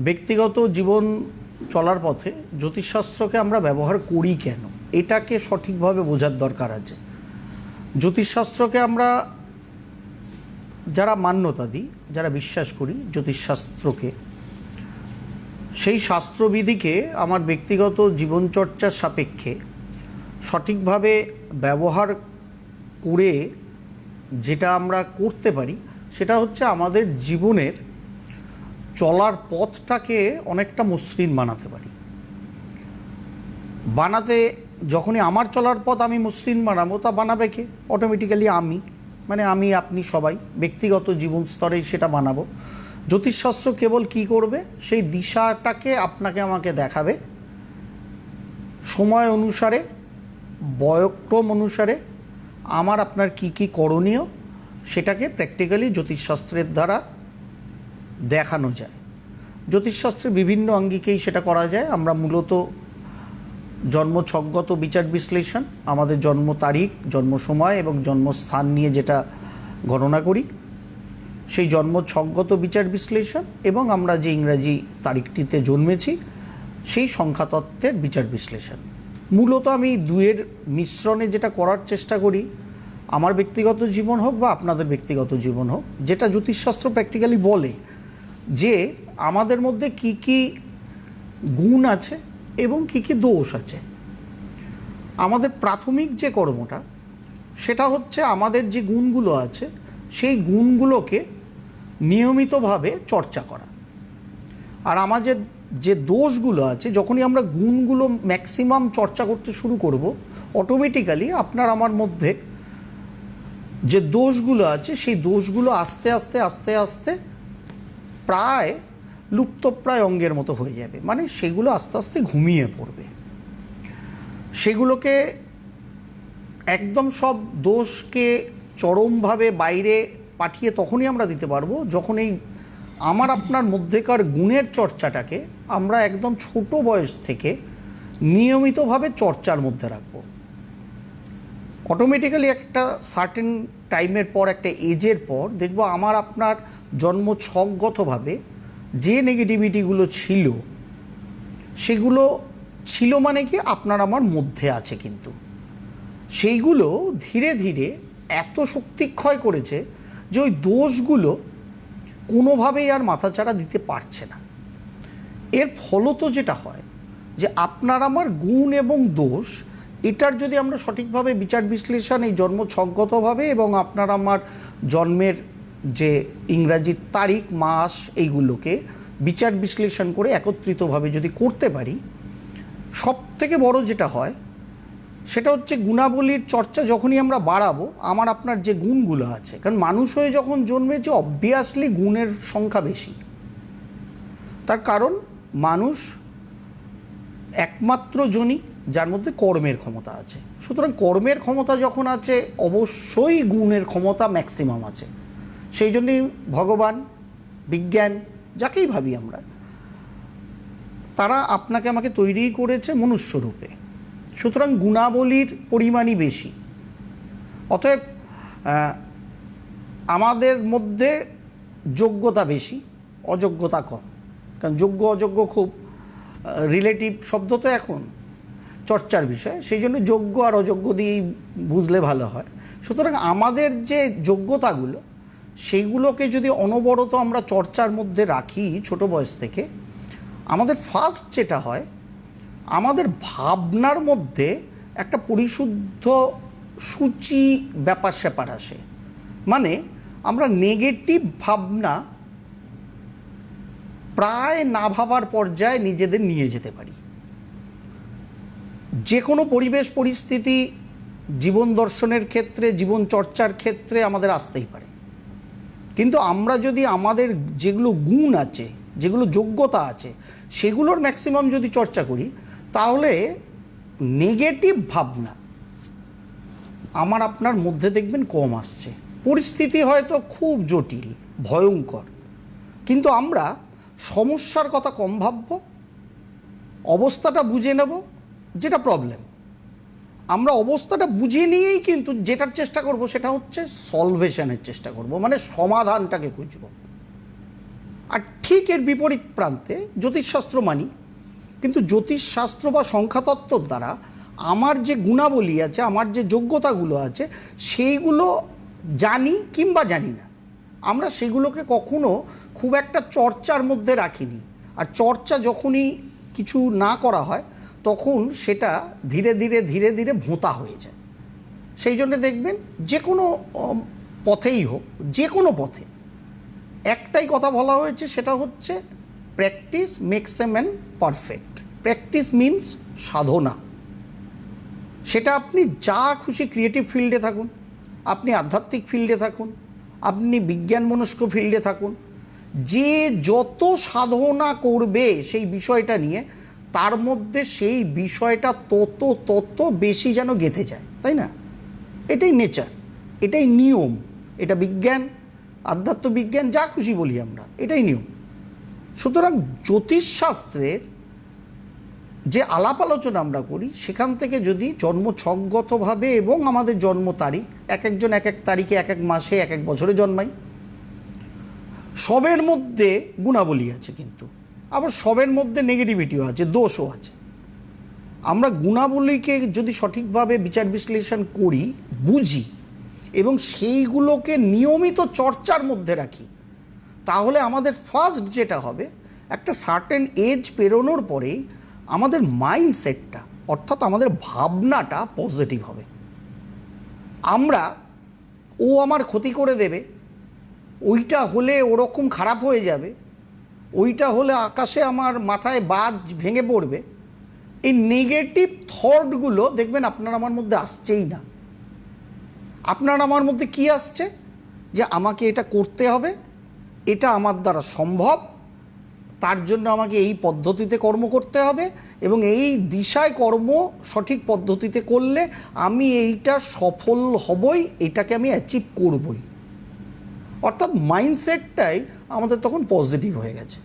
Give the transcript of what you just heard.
ব্যক্তিগত জীবন চলার পথে জ্যোতিষশাস্ত্রকে আমরা ব্যবহার করি কেন? এটাকে সঠিকভাবে বোঝার দরকার আছে। জ্যোতিষশাস্ত্রকে আমরা যারা মান্যতা দিই যারা বিশ্বাস করি জ্যোতিষশাস্ত্রকে, সেই শাস্ত্রবিধিকে আমার ব্যক্তিগত জীবনচর্চার সাপেক্ষে সঠিকভাবে ব্যবহার করে যেটা আমরা করতে পারি, সেটা হচ্ছে আমাদের জীবনের চলার পথটাকে অনেকটা মসৃণ বানাতে পারি। বানাতে যখনই আমার চলার পথ আমি মসৃণ বানাবো, তা বানাবে কে? অটোমেটিক্যালি আমি। মানে আমি, আপনি, সবাই, ব্যক্তিগত জীবন স্তরেই সেটা বানাবো। জ্যোতিষশাস্ত্র কেবল কি করবে? সেই দিশাটাকে আপনাকে আমাকে দেখাবে। সময় অনুসারে, বয়ক্রম অনুসারে আমার আপনার কি কি করণীয়, সেটাকে প্র্যাকটিক্যালি জ্যোতিষশাস্ত্রের দ্বারা দেখানো যায়। জ্যোতিষশাস্ত্রের বিভিন্ন অঙ্গিকেই সেটা করা যায়। আমরা মূলত জন্ম ছকগত বিচার বিশ্লেষণ, আমাদের জন্ম তারিখ, জন্ম সময় এবং জন্মস্থান নিয়ে যেটা গণনা করি। সেই জন্ম ছকগত বিচার বিশ্লেষণ এবং আমরা যে ইংরাজি তারিখটিতে জন্মেছি, সেই সংখ্যাতত্ত্বের বিচার বিশ্লেষণ। মূলত আমি দুয়ের মিশ্রণে যেটা করার চেষ্টা করি, আমার ব্যক্তিগত জীবন হোক বা আপনাদের ব্যক্তিগত জীবন হোক, যেটা জ্যোতিষশাস্ত্র প্র্যাকটিক্যালি বলে যে আমাদের মধ্যে কি কি গুণ আছে এবং কি কি দোষ আছে। আমাদের প্রাথমিক যে কর্মটা, সেটা হচ্ছে আমাদের যে গুণগুলো আছে, সেই গুণগুলোকে নিয়মিতভাবে চর্চা করা। আর আমাদের যে দোষগুলো আছে, যখনই আমরা গুণগুলো ম্যাক্সিমাম চর্চা করতে শুরু করব, অটোমেটিক্যালি আপনার আমার মধ্যে যে দোষগুলো আছে, সেই দোষগুলো আস্তে আস্তে আস্তে আস্তে প্রায় লুপ্তপ্রায় অঙ্গের মতো হয়ে যাবে। মানে সেগুলো আস্তে আস্তে ঘুমিয়ে পড়বে। সেগুলোকে একদম সব দোষকে চরমভাবে বাইরে পাঠিয়ে তখনই আমরা দিতে পারব, যখন এই আমার আপনার মধ্যেকার গুণের চর্চাটাকে আমরা একদম ছোট বয়স থেকে নিয়মিতভাবে চর্চার মধ্যে রাখব। অটোমেটিক্যালি একটা সার্টেন টাইমের পর, একটা এজের পর দেখব আমার আপনার জন্ম ছকগতভাবে যে নেগেটিভিটিগুলো ছিল, সেগুলো ছিল মানে কি আপনার আমার মধ্যে আছে কিন্তু। সেইগুলো ধীরে ধীরে এত শক্তিক্ষয় করেছে যে ওই দোষগুলো কোনোভাবেই আর মাথাচাড়া দিতে পারছে না। এর ফলত যেটা হয় যে আপনার আমার গুণ এবং দোষ এটার যদি আমরা সঠিকভাবে বিচার বিশ্লেষণ, এই জন্ম ছকগতভাবে এবং আপনার আমার জন্মের যে ইংরাজির তারিখ, মাস, এইগুলোকে বিচার বিশ্লেষণ করে একত্রিতভাবে যদি করতে পারি সব থেকে বড় যেটা হয়, সেটা হচ্ছে গুণাবলীর চর্চা যখনই আমরা বাড়াবো, আমার আপনার যে গুণগুলো আছে, কারণ মানুষ হয়ে যখন জন্মেছে অবভিয়াসলি গুণের সংখ্যা বেশি। তার কারণ, মানুষ একমাত্র জনই যার মধ্যে কর্মের ক্ষমতা আছে। সুতরাং কর্মের ক্ষমতা যখন আছে, অবশ্যই গুণের ক্ষমতা ম্যাক্সিমাম আছে। সেই জন্যই ভগবান, বিজ্ঞান, যাকেই ভাবি আমরা, তারা আপনাকে আমাকে তৈরি করেছে মনুষ্যরূপে সুতরাং গুণাবলীর পরিমাণই বেশি। অতএব আমাদের মধ্যে যোগ্যতা বেশি, অযোগ্যতা কম। কারণ যোগ্য অযোগ্য খুব রিলেটিভ শব্দ তো এখন। চর্চার বিষয়, সেই জন্য যোগ্য আর অযোগ্য দিয়েই বুঝলে ভালো হয়। সুতরাং আমাদের যে যোগ্যতাগুলো, সেইগুলোকে যদি অনবরত আমরা চর্চার মধ্যে রাখি ছোট বয়স থেকে, আমাদের ফার্স্ট যেটা হয়, আমাদের ভাবনার মধ্যে একটা পরিশুদ্ধ সূচি ব্যাপার স্যাপার আসে। মানে আমরা নেগেটিভ ভাবনা প্রায় না ভাবার পর্যায়ে নিজেদের নিয়ে যেতে পারি। যে কোনো পরিবেশ, পরিস্থিতি, জীবন দর্শনের ক্ষেত্রে, জীবন চর্চার ক্ষেত্রে আমাদের আসতেই পারে। কিন্তু আমরা যদি আমাদের যেগুলো গুণ আছে, যেগুলো যোগ্যতা আছে, সেগুলোর ম্যাক্সিমাম যদি চর্চা করি, তাহলে নেগেটিভ ভাবনা আমার আপনার মধ্যে দেখবেন কম আসছে। পরিস্থিতি হয়তো খুব জটিল, ভয়ঙ্কর। কিন্তু আমরা সমস্যার কথা কম ভাবব, অবস্থাটা বুঝে নেব যেটা প্রবলেম আমরা অবস্থাটা বুঝে নিয়েই কিন্তু যেটার চেষ্টা করব সেটা হচ্ছে সলভেশনের চেষ্টা করব মানে সমাধানটাকে খুঁজব। আর ঠিক এর বিপরীত প্রান্তে জ্যোতিষশাস্ত্র মানি, কিন্তু জ্যোতিষশাস্ত্র বা সংখ্যাতত্ত্বর দ্বারা আমার যে গুণাবলী আছে, আমার যে যোগ্যতাগুলো আছে, সেইগুলো জানি কিংবা জানি না। আমরা সেগুলোকে কখনো খুব একটা চর্চার মধ্যে রাখিনি। আর চর্চা যখনই কিছু না করা হয় তখন সেটা ধীরে ধীরে ধীরে ধীরে ভোঁতা হয়ে যায়। সেই জন্য দেখবেন যে কোনো পথেই হোক, যে কোনো পথে একটাই কথা বলা হয়েছে, সেটা হচ্ছে practice makes a man perfect. Practice means সাধনা। সেটা আপনি যা খুশি ক্রিয়েটিভ ফিল্ডে থাকুন, আপনি আধ্যাত্মিক ফিল্ডে থাকুন, আপনি বিজ্ঞান মনস্ক ফিল্ডে থাকুন, যে যত সাধনা করবে সেই বিষয়টা নিয়ে তার মধ্যে সেই বিষয়টা তত তত বেশি যেন গেঁথে যায়, তাই না? এটাই নেচার এটাই নিয়ম, এটা বিজ্ঞান, আধ্যাত্ম বিজ্ঞান, যা খুশি বলি আমরা, এটাই নিয়ম। সুতরাং জ্যোতিষশাস্ত্রের যে আলাপ আলোচনা আমরা করি, সেখান থেকে যদি জন্ম ছকগতভাবে এবং আমাদের জন্ম তারিখ, এক একজন এক এক তারিখে, এক এক মাসে, এক এক বছরে জন্মাই সবের মধ্যে গুণাবলী আছে কিন্তু। আবার সবের মধ্যে নেগেটিভিটিও আছে, দোষও আছে। আমরা গুণাবলীকে যদি সঠিকভাবে বিচার বিশ্লেষণ করি, বুঝি, এবং সেইগুলোকে নিয়মিত চর্চার মধ্যে রাখি, তাহলে আমাদের ফার্স্ট যেটা হবে, একটা সার্টেন এজ পেরোনোর পরেই আমাদের মাইন্ডসেটটা অর্থাৎ আমাদের ভাবনাটা পজিটিভ হবে। আমরা, ও আমার ক্ষতি করে দেবে, ওইটা হলে ওরকম খারাপ হয়ে যাবে ওইটা হলে আকাশে আমার মাথায় বাজ ভেঙে পড়বে। এই নেগেটিভ থটগুলো দেখবেন আপনার আমার মধ্যে আসছেই না। আপনার আমার মধ্যে কি আসছে? যে আমাকে এটা করতে হবে, এটা আমার দ্বারা সম্ভব, তার জন্য আমাকে এই পদ্ধতিতে কর্ম করতে হবে এবং এই দিশায় কর্ম সঠিক পদ্ধতিতে করলে আমি এইটা সফল হবই, এটাকে আমি অ্যাচিভ করবই। অর্থাৎ মাইন্ডসেটটাই আমাদের তখন পজিটিভ হয়ে গেছে।